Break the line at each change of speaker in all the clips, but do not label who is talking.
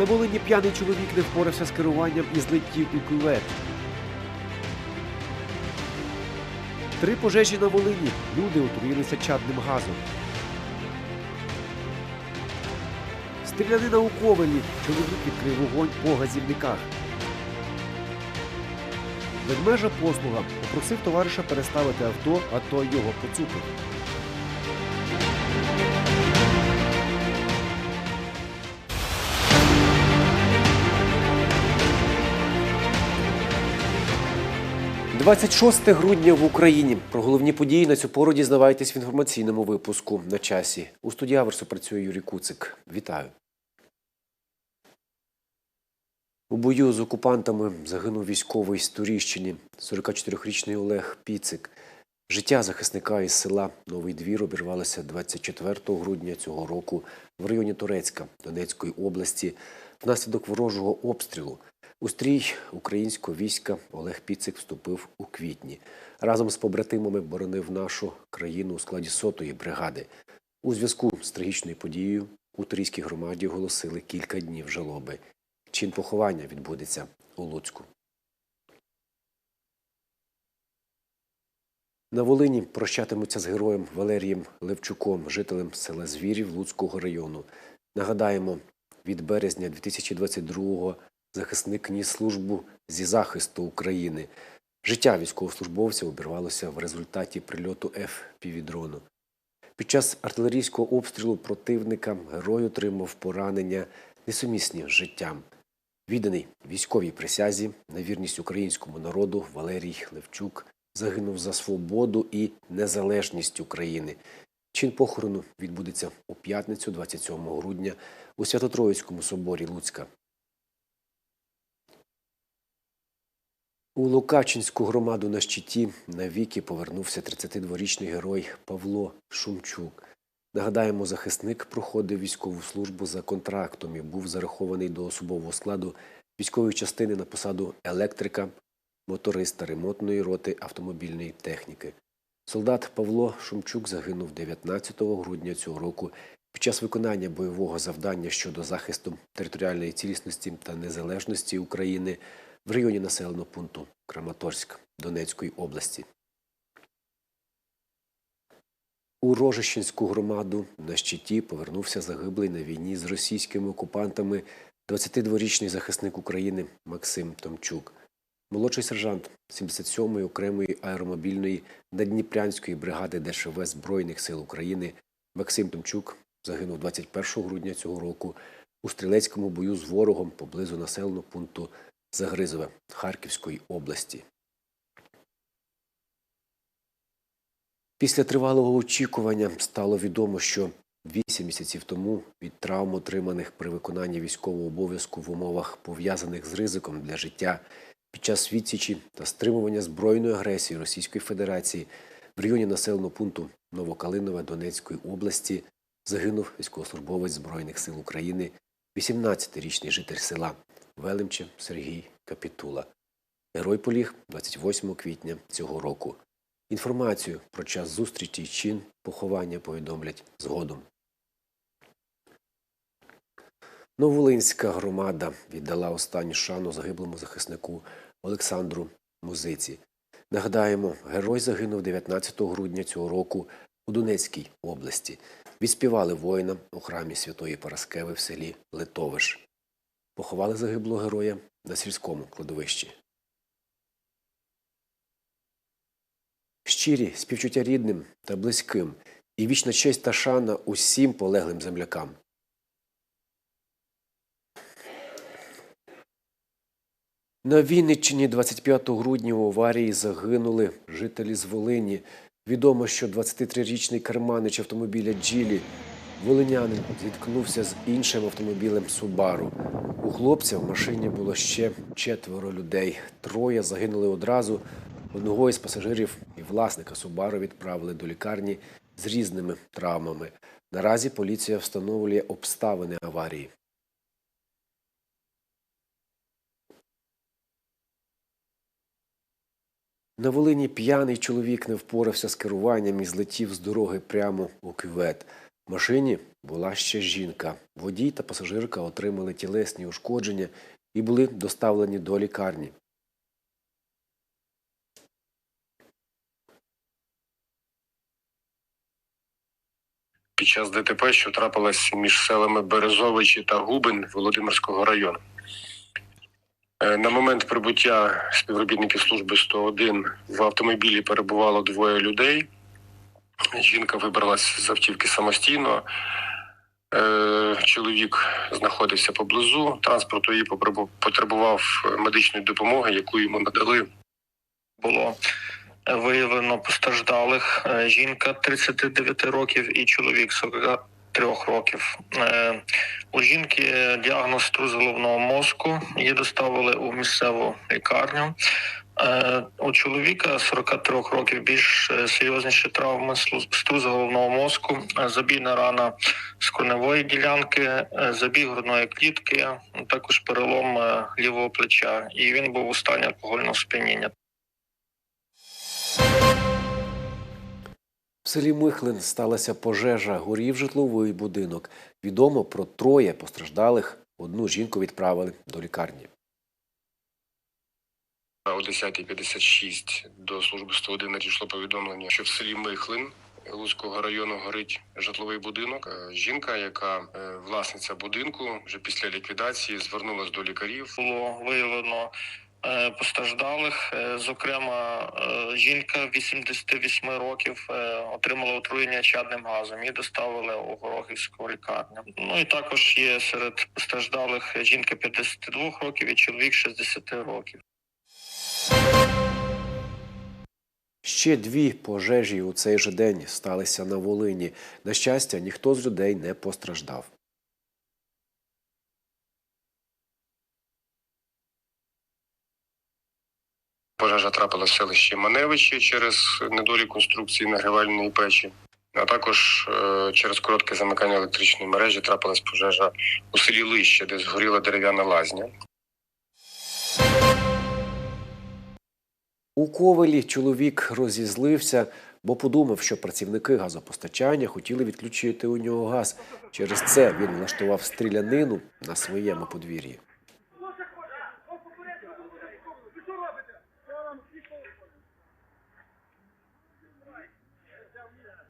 На Волині п'яний чоловік не впорався з керуванням і злетів у кювет. Три пожежі на Волині. Люди отруїлися чадним газом. Стрілянина у Ковелі. Чоловік відкрив вогонь по газівниках. Ведмежа послуга попросив товариша переставити авто, а той його поцупив. – 26 грудня в Україні. Про головні події на цю пору дізнавайтесь в інформаційному випуску на часі. У студії Аверсу працює Юрій Куцик. Вітаю. У бою з окупантами загинув військовий з Туріщини, 44-річний Олег Піцик. Життя захисника із села Новий Двір обірвалося 24 грудня цього року в районі Турецька Донецької області внаслідок ворожого обстрілу. У стрій українського війська Олег Піцик вступив у квітні. Разом з побратимами боронив нашу країну у складі сотої бригади. У зв'язку з трагічною подією у Турійській громаді оголосили кілька днів жалоби. Чин поховання відбудеться у Луцьку. На Волині прощатимуться з героєм Валерієм Левчуком, жителем села Звірів Луцького району. Нагадаємо, від березня 2022-го захисник ніс службу зі захисту України. Життя військовослужбовця обірвалося в результаті прильоту ФПВ-дрону. Під час артилерійського обстрілу противника герой отримав поранення, несумісні з життям. Відданий військовій присязі на вірність українському народу Валерій Левчук загинув за свободу і незалежність України. Чин похорону відбудеться у п'ятницю, 27 грудня, у Свято-Троїцькому соборі Луцька. У Лукачинську громаду на щиті навіки повернувся 32-річний герой Павло Шумчук. Нагадаємо, захисник проходив військову службу за контрактом і був зарахований до особового складу військової частини на посаду електрика, моториста ремонтної роти автомобільної техніки. Солдат Павло Шумчук загинув 19 грудня цього року під час виконання бойового завдання щодо захисту територіальної цілісності та незалежності України в районі населеного пункту Краматорськ Донецької області. У Рожищенську громаду на щиті повернувся загиблий на війні з російськими окупантами 22-річний захисник України Максим Томчук. Молодший сержант 77-ї окремої аеромобільної наддніпрянської бригади ДШВ Збройних сил України Максим Томчук загинув 21 грудня цього року у стрілецькому бою з ворогом поблизу населеного пункту Загризове Харківської області. Після тривалого очікування стало відомо, що вісім місяців тому від травм, отриманих при виконанні військового обов'язку в умовах, пов'язаних з ризиком для життя під час відсічі та стримування збройної агресії Російської Федерації в районі населеного пункту Новокалинове Донецької області загинув військовослужбовець Збройних сил України, 18-річний житель села Велимче Сергій Капітула. Герой поліг 28 квітня цього року. Інформацію про час зустрічі і чин поховання повідомлять згодом. Новолинська громада віддала останню шану загиблому захиснику Олександру Музиці. Нагадаємо, герой загинув 19 грудня цього року у Донецькій області. Відспівали воїна у храмі Святої Параскеви в селі Литовиш. Поховали загиблого героя на сільському кладовищі. Щирі співчуття рідним та близьким і вічна честь та шана усім полеглим землякам. На Вінниччині 25 грудня у аварії загинули жителі з Волині. Відомо, що 23-річний керманич автомобіля Джілі волинянин зіткнувся з іншим автомобілем Субару. У хлопця в машині було ще четверо людей. Троє загинули одразу. Одного із пасажирів і власника Субару відправили до лікарні з різними травмами. Наразі поліція встановлює обставини аварії. На Волині п'яний чоловік не впорався з керуванням і злетів з дороги прямо у кювет. Машині була ще жінка. Водій та пасажирка отримали тілесні ушкодження і були доставлені до лікарні.
під час ДТП, що трапилось між селами Березовичі та Губин Володимирського району. Е, На момент прибуття співробітників служби 101 в автомобілі перебувало двоє людей. Жінка вибралась з автівки самостійно. Е, Чоловік знаходився поблизу. Транспорт її потребував медичної допомоги, яку йому надали.
було виявлено постраждалих е, жінка 39 років і чоловік 43 років. Е, У жінки діагноз струс головного мозку. Її доставили у місцеву лікарню. Е, У чоловіка 43 років більш е, серйозніші травми струс головного мозку, е, забійна рана скроневої ділянки, забій грудної клітки, також перелом лівого плеча. І він був у стані алкогольного сп'яніння.
В селі Михлин сталася пожежа, горів житловий будинок. Відомо про троє постраждалих. Одну жінку відправили до лікарні.
О 10.56 до служби 101 надійшло повідомлення, що в селі Михлин Луцького району горить житловий будинок. Е, Жінка, яка е, власниця будинку, вже після ліквідації звернулась до лікарів.
було виявлено е, постраждалих. Зокрема, жінка 88 років отримала отруєння чадним газом. Її доставили у Горохівську лікарню. Ну і також є серед постраждалих жінка 52 років і чоловік 60 років.
Ще дві пожежі у цей же день сталися на Волині. На щастя, ніхто з людей не постраждав.
Пожежа трапилася в селищі Маневичі через недолік конструкції нагрівальної печі. А також е, через коротке замикання електричної мережі трапилась пожежа у селі Лище, де згоріла дерев'яна лазня.
У Ковелі чоловік розізлився, бо подумав, що працівники газопостачання хотіли відключити у нього газ. Через це він влаштував стрілянину на своєму подвір'ї.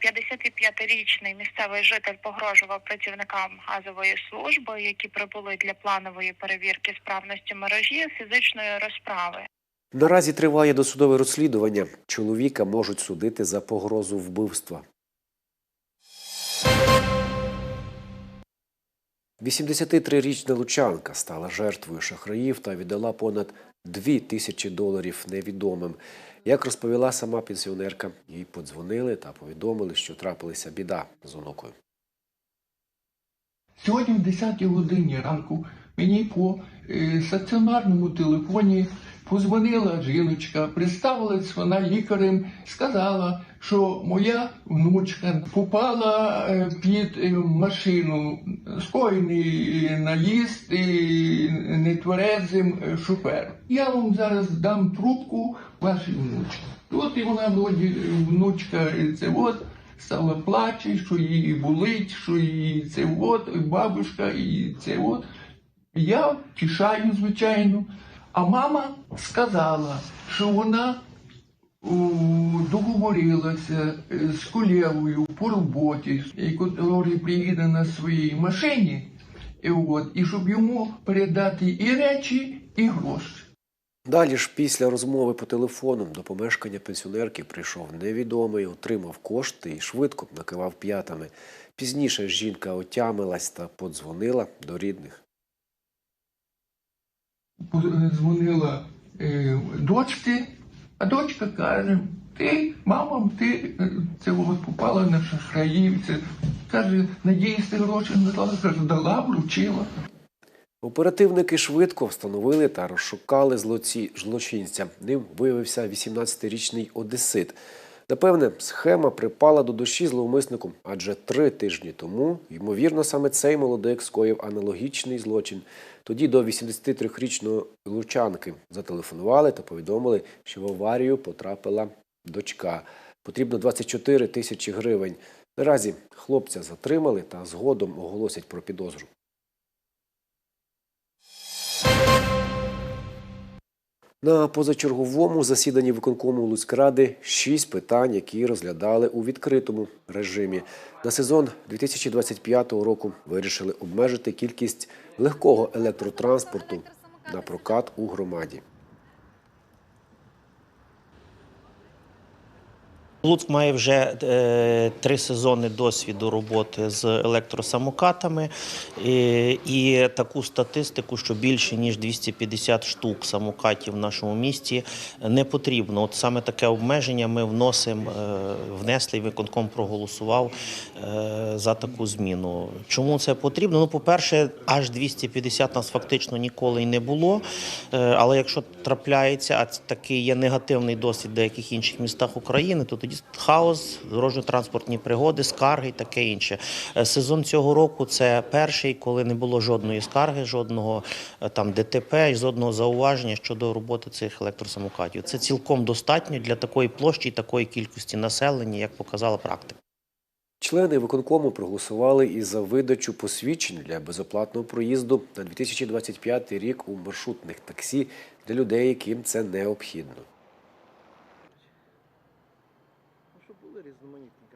55-річний місцевий житель погрожував працівникам газової служби, які прибули для планової перевірки справності мережі фізичної розправи.
Наразі триває досудове розслідування. Чоловіка можуть судити за погрозу вбивства. 83-річна лучанка стала жертвою шахраїв та віддала понад 2 тисячі доларів невідомим. Як розповіла сама пенсіонерка, їй подзвонили та повідомили, що трапилася біда з онукою.
Сьогодні в 10 годині ранку мені по е, стаціонарному телефоні позвонила жіночка, представилась вона лікарем, сказала, що моя внучка попала е, під е, машину, скоєний е, наїзд і нетверезим шофером. Я вам зараз дам трубку вашій внучці. От і вона внучка це от стала плаче, що її болить, що її це от, бабушка, і це от. Я тішаю, звичайно. А мама сказала, що вона договорилася е, з колегою по роботі, який приїде на своїй машині, і, от, і щоб йому передати і речі, і гроші.
Далі ж після розмови по телефону до помешкання пенсіонерки прийшов невідомий, отримав кошти і швидко накивав п'ятами. Пізніше жінка отямилась та подзвонила до рідних.
Дзвонила е, дочці, а дочка каже: ти, мама, ти е, от попала на шахраїв. Каже, надіюсь, ти гроші не дала. Каже, дала, вручила.
Оперативники швидко встановили та розшукали злоці... злочинця. Ним виявився 18-річний одесит. Напевне, схема припала до душі зловмиснику, адже три тижні тому, ймовірно, саме цей молодик скоїв аналогічний злочин. Тоді до 83-річної лучанки зателефонували та повідомили, що в аварію потрапила дочка. Потрібно 24 тисячі гривень. Наразі хлопця затримали та згодом оголосять про підозру. На позачерговому засіданні виконкому Луцькради шість питань, які розглядали у відкритому режимі. На сезон 2025 року вирішили обмежити кількість легкого електротранспорту на прокат у громаді.
Луцьк має вже е, три сезони досвіду роботи з електросамокатами і, і таку статистику, що більше ніж 250 штук самокатів в нашому місті не потрібно. От саме таке обмеження ми вносимо, е, внесли виконком проголосував е, за таку зміну. Чому це потрібно? Ну, по-перше, аж 250 нас фактично ніколи й не було. Е, Але якщо трапляється, а такий є негативний досвід в деяких інших містах України, то тоді хаос, дорожньо-транспортні пригоди, скарги і таке інше. Е, Сезон цього року це перший, коли не було жодної скарги, жодного е, там ДТП жодного зауваження щодо роботи цих електросамокатів. Це цілком достатньо для такої площі і такої кількості населення, як показала практика.
Члени виконкому проголосували і за видачу посвідчень для безоплатного проїзду на 2025 рік у маршрутних таксі для людей, яким це необхідно.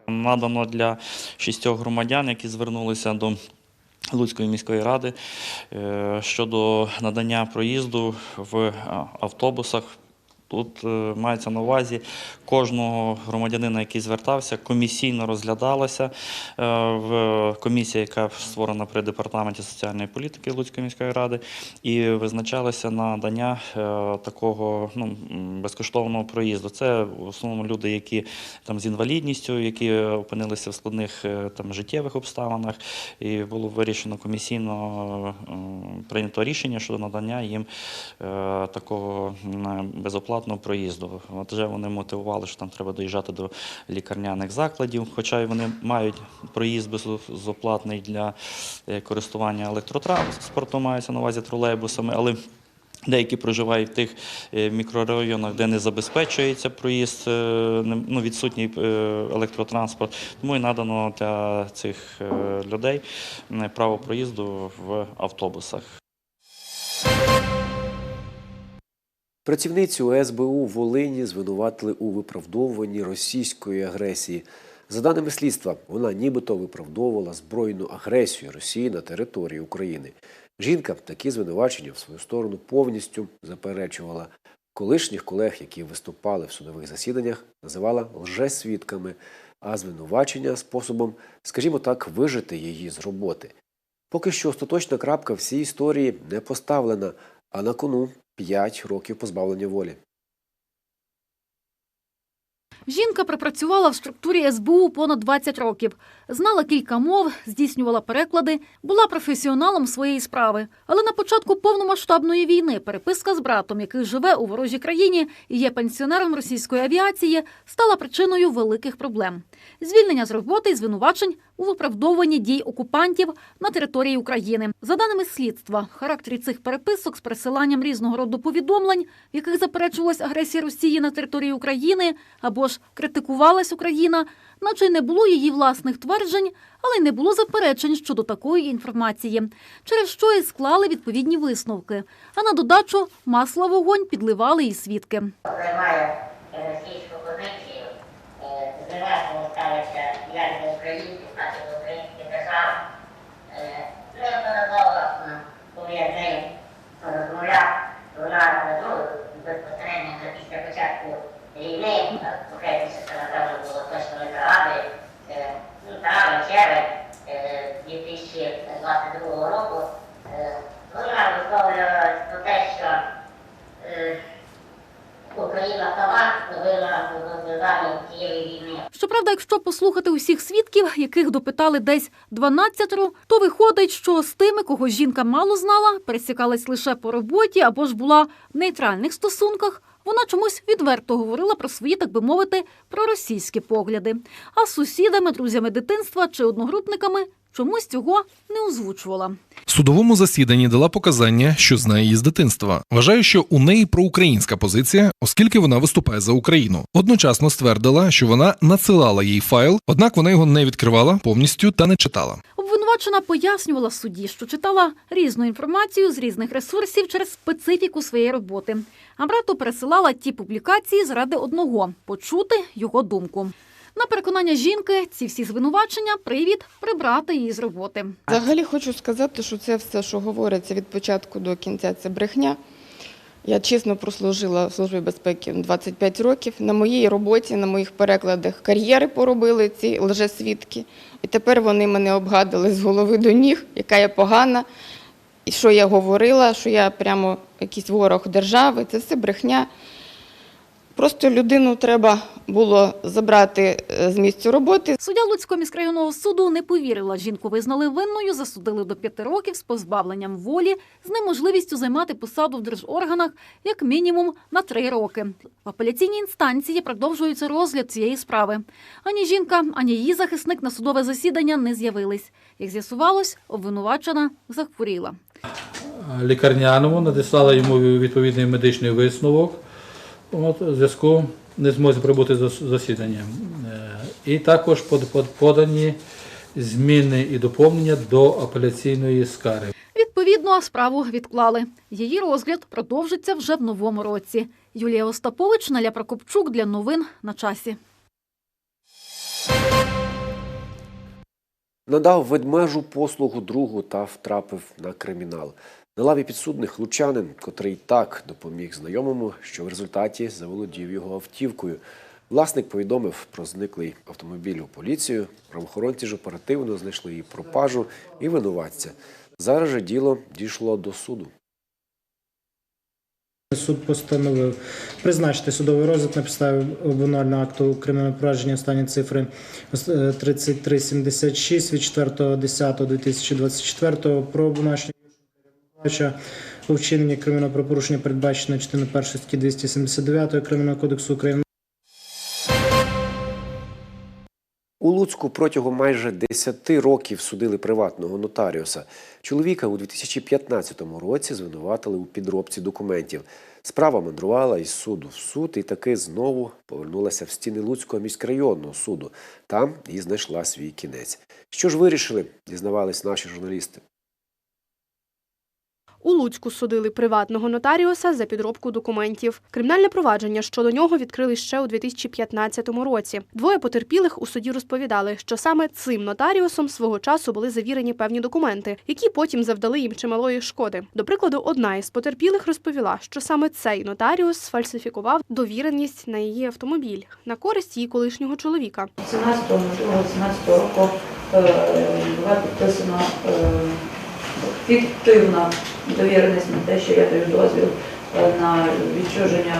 Надано для шістьох громадян, які звернулися до Луцької міської ради е, щодо надання проїзду в е, автобусах. Тут е, мається на увазі кожного громадянина, який звертався, комісійно розглядалася е, в комісії, яка створена при департаменті соціальної політики Луцької міської ради, і визначалося надання е, такого ну, безкоштовного проїзду. Це в основному люди, які там з інвалідністю, які опинилися в складних там життєвих обставинах, і було вирішено комісійно прийнято рішення щодо надання їм такого м, безоплатного проїзду. От вже вони мотивували, що там треба доїжджати до лікарняних закладів, хоча й вони мають проїзд безоплатний для е, користування електротранспортом, мається на увазі тролейбусами, але Деякі проживають в тих е, мікрорайонах, де не забезпечується проїзд, е, ну, відсутній електротранспорт. Тому і надано для цих людей право проїзду в автобусах.
Працівницю СБУ в Волині звинуватили у виправдовуванні російської агресії. За даними слідства, вона нібито виправдовувала збройну агресію Росії на території України. Жінка такі звинувачення в свою сторону повністю заперечувала. Колишніх колег, які виступали в судових засіданнях, називала лжесвідками, а звинувачення способом, скажімо так, вижити її з роботи. Поки що остаточна крапка в цій історії не поставлена, а на кону 5 років позбавлення волі.
Жінка пропрацювала в структурі СБУ понад 20 років, знала кілька мов, здійснювала переклади, була професіоналом своєї справи. Але на початку повномасштабної війни переписка з братом, який живе у ворожій країні і є пенсіонером російської авіації, стала причиною великих проблем. Звільнення з роботи і звинувачень у виправдовуванні дій окупантів на території України. За даними слідства, характері цих переписок з пересиланням різного роду повідомлень, в яких заперечувалась агресія Росії на території України або ж критикувалась Україна, наче й не було її власних тверджень, але й не було заперечень щодо такої інформації, через що і склали відповідні висновки. А на додачу масла вогонь підливали і свідки.
приймає е, російську позицію, е, зневажливо ставиться як до українців, так і до української держави. Е, Неодноразово, е, коли я з нею розмовляв, вона е, ну, безпосередньо вже після початку війни, е, конкретніше це напевно було точно не пригадую, е, ну, травень, червень е, 2022 року, е, вона висловлювалась про те, що е, Україна сама винна у розв'язанні цієї війни.
Щоправда, якщо послухати усіх свідків, яких десь 12, то виходить, що з тими, кого жінка мало знала, пересікалась лише по роботі або ж була в нейтральних стосунках. Вона чомусь відверто говорила про свої, так би мовити, проросійські погляди. А з сусідами, друзями дитинства чи одногрупниками чомусь цього не озвучувала.
В судовому засіданні дала показання, що знає її з дитинства. Вважаю, що у неї проукраїнська позиція, оскільки вона виступає за Україну. Одночасно ствердила, що вона надсилала їй файл, однак вона його не відкривала повністю та не читала.
Обвинувачена пояснювала судді, що читала різну інформацію з різних ресурсів через специфіку своєї роботи. А брату пересилала ті публікації заради одного почути його думку. На переконання жінки, ці всі звинувачення привід прибрати її з роботи.
Взагалі хочу сказати, що це все, що говориться від початку до кінця, це брехня. Я чесно прослужила в Службі безпеки 25 років. На моїй роботі, на моїх перекладах кар'єри поробили ці лжесвідки. І тепер вони мене обгадили з голови до ніг, яка я погана, і що я говорила, що я прямо якийсь ворог держави. Це все брехня. Просто людину треба було забрати е, з місця роботи,
Суддя Луцького міськрайонного суду не повірила. Жінку визнали винною, засудили до п'яти років з позбавленням волі, з неможливістю займати посаду в держорганах як мінімум на три роки. В апеляційній інстанції продовжується розгляд цієї справи. Ані жінка, ані її захисник на судове засідання не з'явились. Як з'ясувалось, обвинувачена захворіла.
лікарняному, надіслала йому відповідний медичний висновок от, у зв'язку не змозі прибути за засіданням. Е, І також под- под- подані зміни і доповнення до апеляційної скарги.
Відповідно, справу відклали. Її розгляд продовжиться вже в новому році. Юлія Остапович, Наля Прокопчук для новин на часі.
Надав ведмежу послугу другу та втрапив на кримінал. На лаві підсудних лучанин, котрий так допоміг знайомому, що в результаті заволодів його автівкою. Власник повідомив про зниклий автомобіль у поліцію. Правоохоронці ж оперативно знайшли її пропажу і винуватця. Зараз же діло дійшло до суду.
Суд постановив призначити судовий розгляд на підставі обвинувального акту кримінального провадження останні цифри е, 3376 від 4.10.2024 про обвинувачення у вчиненні кримінального правопорушення передбачено частиною 1 статті 279 Кримінального кодексу України.
У Луцьку протягом майже 10 років судили приватного нотаріуса. Чоловіка у 2015 році звинуватили у підробці документів. Справа мандрувала із суду в суд і таки знову повернулася в стіни Луцького міськрайонного суду. Там і знайшла свій кінець. Що ж вирішили, дізнавались наші журналісти.
У Луцьку судили приватного нотаріуса за підробку документів. Кримінальне провадження щодо нього відкрили ще у 2015 році. Двоє потерпілих у суді розповідали, що саме цим нотаріусом свого часу були завірені певні документи, які потім завдали їм чималої шкоди. До прикладу, одна із потерпілих розповіла, що саме цей нотаріус сфальсифікував довіреність на її автомобіль на користь її колишнього чоловіка.
17 можливо, 18 року е, була підписана е, фіктивна довіреність на те, що я даю дозвіл е, на відчуження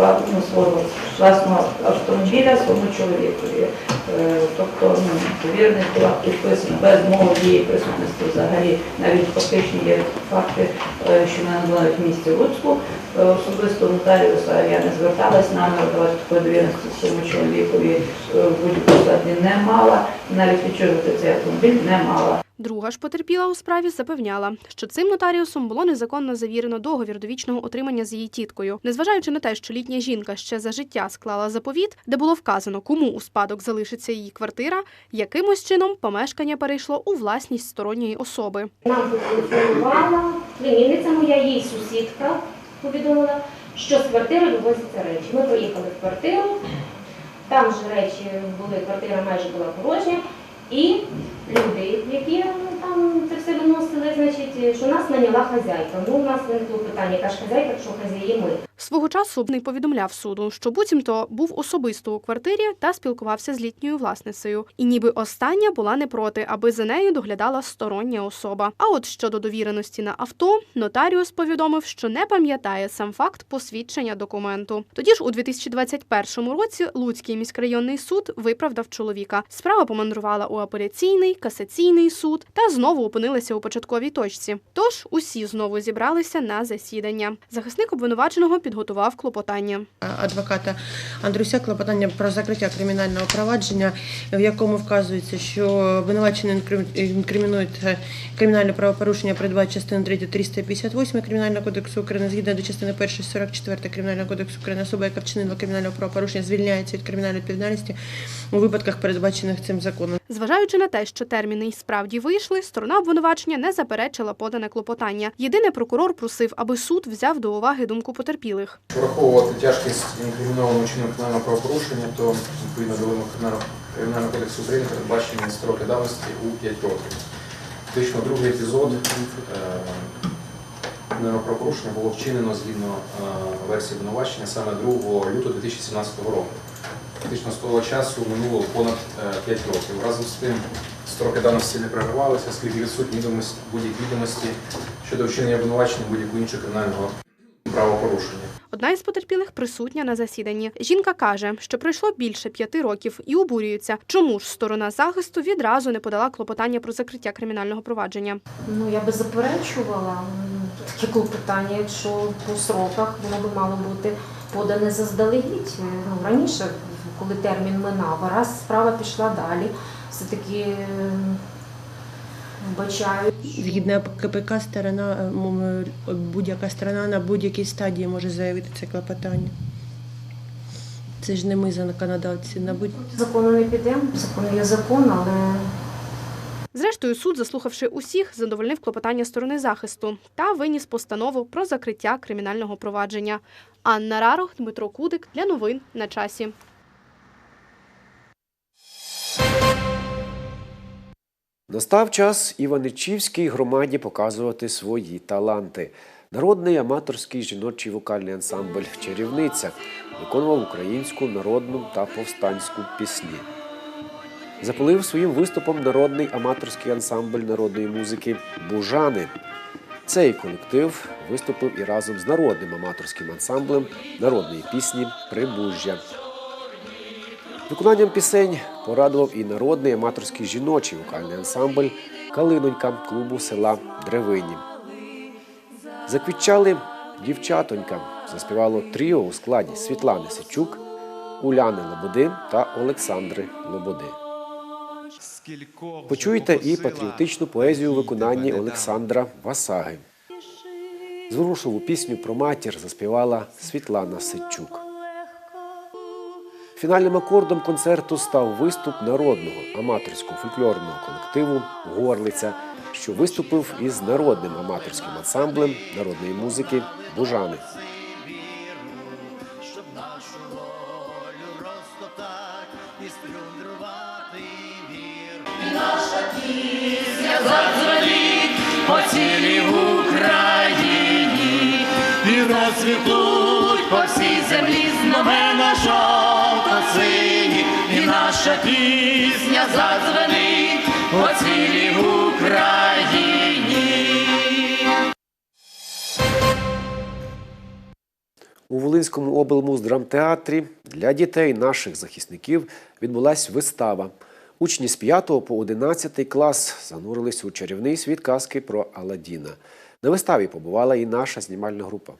е, ну, свого власного автомобіля своєму чоловікові. Е, Тобто ну, довіреність була підписана без моєї присутності взагалі. Навіть фактичні є факти, що мене були в місті Луцьку. Е, Особисто нотаріуса я не зверталась, намір давати такої довіреності своєму чоловікові е, в будь-якому складі не мала, навіть відчужувати цей автомобіль не мала.
Друга ж потерпіла у справі запевняла, що цим нотаріусом було незаконно завірено договір довічного отримання з її тіткою. Незважаючи на те, що літня жінка ще за життя склала заповіт, де було вказано, кому у спадок залишиться її квартира, якимось чином помешкання перейшло у власність сторонньої особи.
Нам зателефонувала племінниця моя, їй сусідка повідомила, що з квартири вивозяться речі. Ми поїхали в квартиру, там вже речі були, квартира майже була порожня, і люди, які це все виносили, значить, що нас наняла хазяйка. Ну, у нас виникло питання, яка ж хазяйка, що хазяї ми.
Свого часу не повідомляв суду, що буцімто був особисто у квартирі та спілкувався з літньою власницею. І ніби остання була не проти, аби за нею доглядала стороння особа. А от щодо довіреності на авто, нотаріус повідомив, що не пам'ятає сам факт посвідчення документу. Тоді ж у 2021 році Луцький міськрайонний суд виправдав чоловіка. Справа помандрувала у апеляційний, касаційний суд та знову опинилася у початковій точці. Тож усі знову зібралися на засідання. Захисник обвинуваченого підготував клопотання.
адвоката Андрюся клопотання про закриття кримінального провадження, в якому вказується, що обвинувачений інкрим- інкримінується кримінальне правопорушення, передбачено частиною 3 358 Кримінального кодексу України, згідно до частини 1 44 Кримінального кодексу України, особа, яка вчинила кримінальне правопорушення, звільняється від кримінальної відповідальності у випадках, передбачених цим законом.
Зважаючи на те, що терміни й справді вийшли, сторона обвинувачення не заперечила подане клопотання. Єдине прокурор просив, аби суд взяв до уваги думку потерпілих.
Враховувати тяжкість інкримінованого чином кримінального правопорушення, то відповідно до вимог Кримінального кодексу України передбачені строки давності у 5 років. Фактично, другий епізод е, кримінального правопорушення було вчинено згідно е, версії обвинувачення саме 2 лютого 2017 року. Фактично з того часу минуло понад 5 років. Разом з тим строки давності не програвалися, оскільки відсутні відомості будь-які відомості щодо вчинення обвинувачення будь-якого іншого кримінального правопорушення.
Одна із потерпілих присутня на засіданні. Жінка каже, що пройшло більше п'яти років і обурюється, чому ж сторона захисту відразу не подала клопотання про закриття кримінального провадження.
Ну, я би заперечувала м, таке клопотання, якщо по сроках воно би мало бути подане заздалегідь. Е, Ну, раніше, коли термін минав, а раз справа пішла далі, все-таки е, вбачаю.
Згідно КПК, сторона, е, будь-яка сторона на будь-якій стадії може заявити це клопотання. Це ж не ми законодавці. На будь...
Закону не підемо, закон є закон, але
Зрештою, суд, заслухавши усіх, задовольнив клопотання сторони захисту та виніс постанову про закриття кримінального провадження. Анна Рарох, Дмитро Кудик для новин на часі.
Настав час Іваничівській громаді показувати свої таланти. Народний аматорський жіночий вокальний ансамбль Чарівниця виконував українську народну та повстанську пісні. Запалив своїм виступом народний аматорський ансамбль народної музики Бужани. Цей колектив виступив і разом з народним аматорським ансамблем народної пісні Прибужжя. Виконанням пісень порадував і народний аматорський жіночий вокальний ансамбль Калинонька клубу села Древині. Заквітчали дівчатонька, заспівало тріо у складі Світлани Сичук, Уляни Лободи та Олександри Лободи. Почуйте і патріотичну поезію у виконанні Олександра Васаги. Зворушливу пісню про матір заспівала Світлана Сичук. Фінальним акордом концерту став виступ народного аматорського фольклорного колективу Горлиця, що виступив із народним аматорським ансамблем народної музики Бужани.
пісня задзвонить по цілій Україні і розцвітуть по всій землі знамена і наша пісня задзвонить по цілій Україні.
У Волинському облмуздрамтеатрі для дітей наших захисників відбулась вистава. Учні з 5 по 11 клас занурились у чарівний світ казки про Аладдіна. На виставі побувала і наша знімальна група.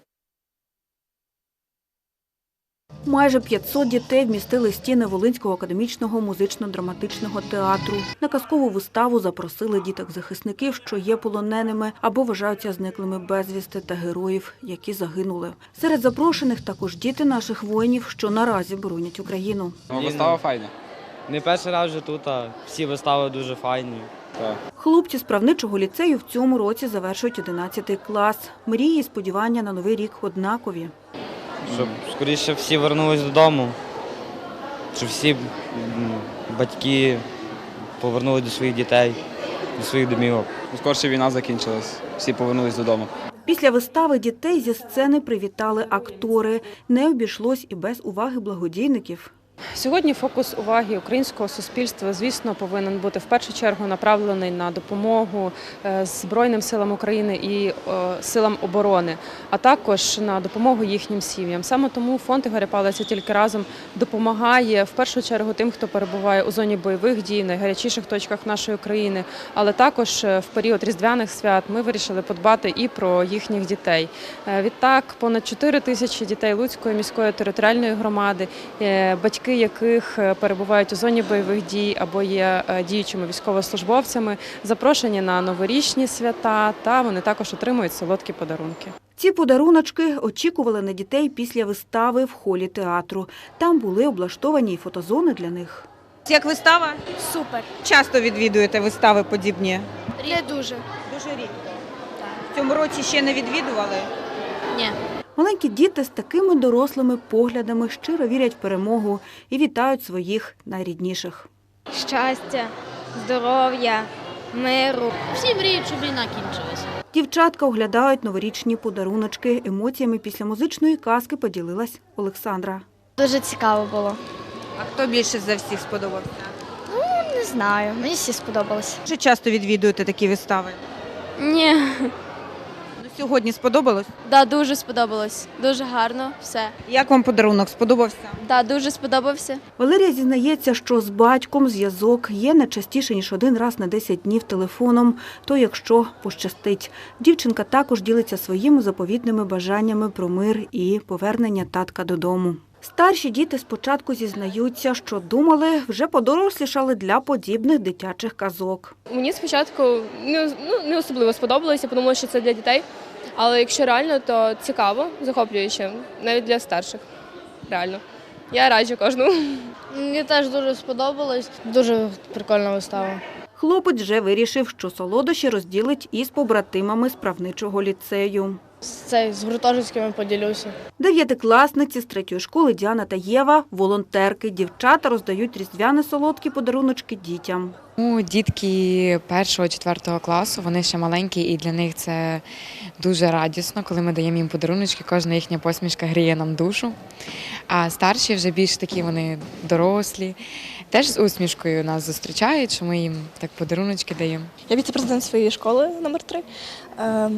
Майже 500 дітей вмістили стіни Волинського академічного музично-драматичного театру. На казкову виставу запросили діток-захисників, що є полоненими або вважаються зниклими безвісти та героїв, які загинули. Серед запрошених також діти наших воїнів, що наразі боронять Україну.
Вистава файна. Не перший раз вже тут, а всі вистави дуже файні.
Хлопці з правничого ліцею в цьому році завершують 11 клас. Мрії і сподівання на новий рік однакові.
Щоб скоріше всі вернулись додому, щоб всі батьки повернулись до своїх дітей, до своїх домівок.
Скорше війна закінчилась, всі повернулись додому.
Після вистави дітей зі сцени привітали актори. Не обійшлось і без уваги благодійників.
Сьогодні фокус уваги українського суспільства, звісно, повинен бути в першу чергу направлений на допомогу е, Збройним силам України і е, силам оборони, а також на допомогу їхнім сім'ям. Саме тому фонд Ігоря Палиця тільки разом допомагає в першу чергу тим, хто перебуває у зоні бойових дій, в найгарячіших точках нашої країни, але також е, в період різдвяних свят ми вирішили подбати і про їхніх дітей. Відтак, понад 4 тисячі дітей Луцької міської територіальної громади, е, батьки яких е, перебувають у зоні бойових дій або є е, діючими військовослужбовцями, запрошені на новорічні свята, та вони також отримують солодкі подарунки.
Ці подаруночки очікували на дітей після вистави в холі театру. Там були облаштовані й фотозони для них.
Як вистава?
Супер.
Часто відвідуєте вистави подібні?
Не дуже.
Дуже рідко. В цьому році ще не відвідували?
Ні.
Маленькі діти з такими дорослими поглядами щиро вірять в перемогу і вітають своїх найрідніших.
Щастя, здоров'я, миру. Всі мріють, щоб війна кінчилася.
Дівчатка оглядають новорічні подаруночки. Емоціями після музичної казки поділилась Олександра.
Дуже цікаво було.
А хто більше за всіх сподобався?
Ну, не знаю. Мені всі сподобалось.
Чи часто відвідуєте такі вистави?
Ні.
Сьогодні сподобалось?
Да, дуже сподобалось. Дуже гарно все.
Як вам подарунок? Сподобався?
Да, дуже сподобався.
Валерія зізнається, що з батьком зв'язок є не частіше, ніж один раз на 10 днів телефоном, то якщо пощастить. Дівчинка також ділиться своїми заповітними бажаннями про мир і повернення татка додому. Старші діти спочатку зізнаються, що думали, вже подорослішали для подібних дитячих казок.
Мені спочатку не, ну, не особливо сподобалося, подумала, що це для дітей. Але якщо реально, то цікаво, захоплююче, навіть для старших. Реально. Я раджу кожному.
Мені теж дуже сподобалось. Дуже прикольна вистава.
Хлопець вже вирішив, що солодощі розділить із побратимами з правничого ліцею.
Цей з гуртожитськими поділюся.
Дев'ятикласниці з третьої школи Діана та Єва – волонтерки. Дівчата роздають різдвяні солодкі подаруночки дітям.
Ну, дітки першого четвертого класу, вони ще маленькі, і для них це дуже радісно, коли ми даємо їм подаруночки, кожна їхня посмішка гріє нам душу. А старші вже більш такі вони дорослі, теж з усмішкою нас зустрічають, що ми їм так подаруночки даємо.
Я віце-президент своєї школи номер 3 Е,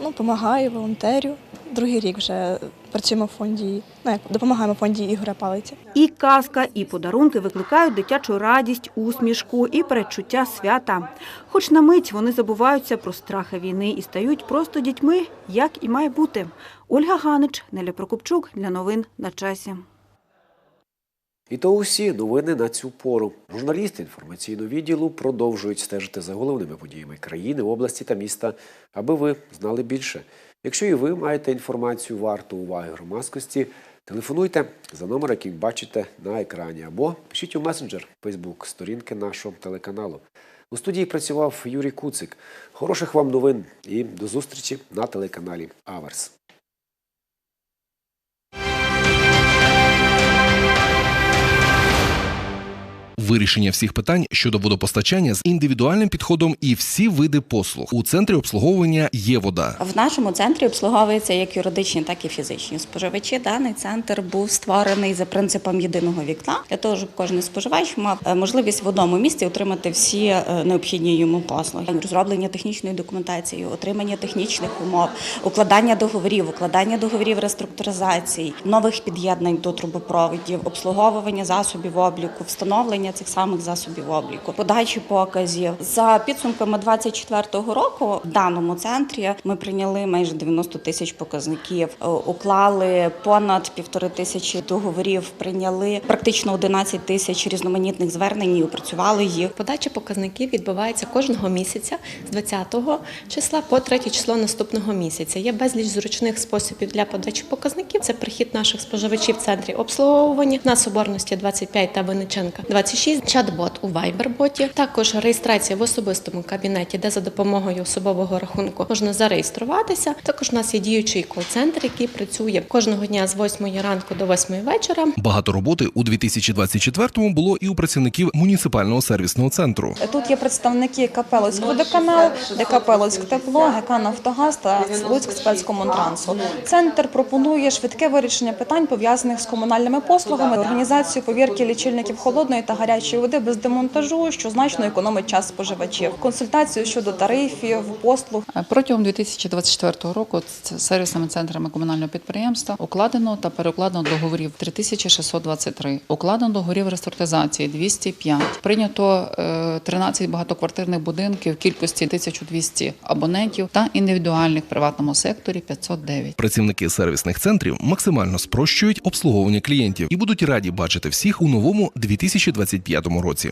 ну, допомагаю, волонтерю. Другий рік вже працюємо в фонді, ну як допомагаємо фонді Ігоря Палиця.
І казка, і подарунки викликають дитячу радість, усмішку і передчуття свята. Хоч на мить вони забуваються про страхи війни і стають просто дітьми, як і має бути. Ольга Ганич, Неля Прокопчук для новин на часі.
І то усі новини на цю пору. Журналісти інформаційного відділу продовжують стежити за головними подіями країни, області та міста, аби ви знали більше. Якщо і ви маєте інформацію варту уваги громадськості, телефонуйте за номер, який бачите на екрані, або пишіть у месенджер Фейсбук сторінки нашого телеканалу. У студії працював Юрій Куцик. Хороших вам новин і до зустрічі на телеканалі Аверс.
Вирішення всіх питань щодо водопостачання з індивідуальним підходом і всі види послуг у центрі обслуговування є вода.
В нашому центрі обслуговуються як юридичні, так і фізичні споживачі. Даний центр був створений за принципом єдиного вікна для того, щоб кожен споживач мав е, можливість в одному місці отримати всі е, необхідні йому послуги. Розроблення технічної документації, отримання технічних умов, укладання договорів, укладання договорів реструктуризації, нових під'єднань до трубопроводів, обслуговування засобів обліку, встановлення цих самих засобів обліку, подачі показів за підсумками 2024 року. В даному центрі ми прийняли майже 90 тисяч показників, е, уклали понад півтори тисячі договорів, прийняли практично 11 тисяч різноманітних звернень і опрацювали їх.
Подача показників відбувається кожного місяця з 20 числа по 3 число наступного місяця. Є безліч зручних способів для подачі показників. Це прихід наших споживачів в центрі обслуговування на Соборності 25 та Винниченка 26 6, чат-бот у Viber-боті, також реєстрація в особистому кабінеті, де за допомогою особового рахунку можна зареєструватися. Також у нас є діючий кол-центр, який працює кожного дня з 8 ранку до 8 вечора.
Багато роботи у 2024-му було і у працівників муніципального сервісного центру.
Тут є представники КП Луцьк водоканал, ДКП Луцьк тепло, ГК Нафтогаз та Луцьк спецкомунтрансу. Центр пропонує швидке вирішення питань пов'язаних з комунальними послугами, організацію повірки лічильників холодної та гарячої води без демонтажу, що значно економить час споживачів. Консультацію щодо тарифів, послуг.
Протягом 2024 року сервісними центрами комунального підприємства укладено та перекладено договорів 3623, укладено договорів реструктуризації 205, прийнято е, 13 багатоквартирних будинків кількості 1200 абонентів та індивідуальних в приватному секторі 509.
Працівники сервісних центрів максимально спрощують обслуговування клієнтів і будуть раді бачити всіх у новому 2025 році.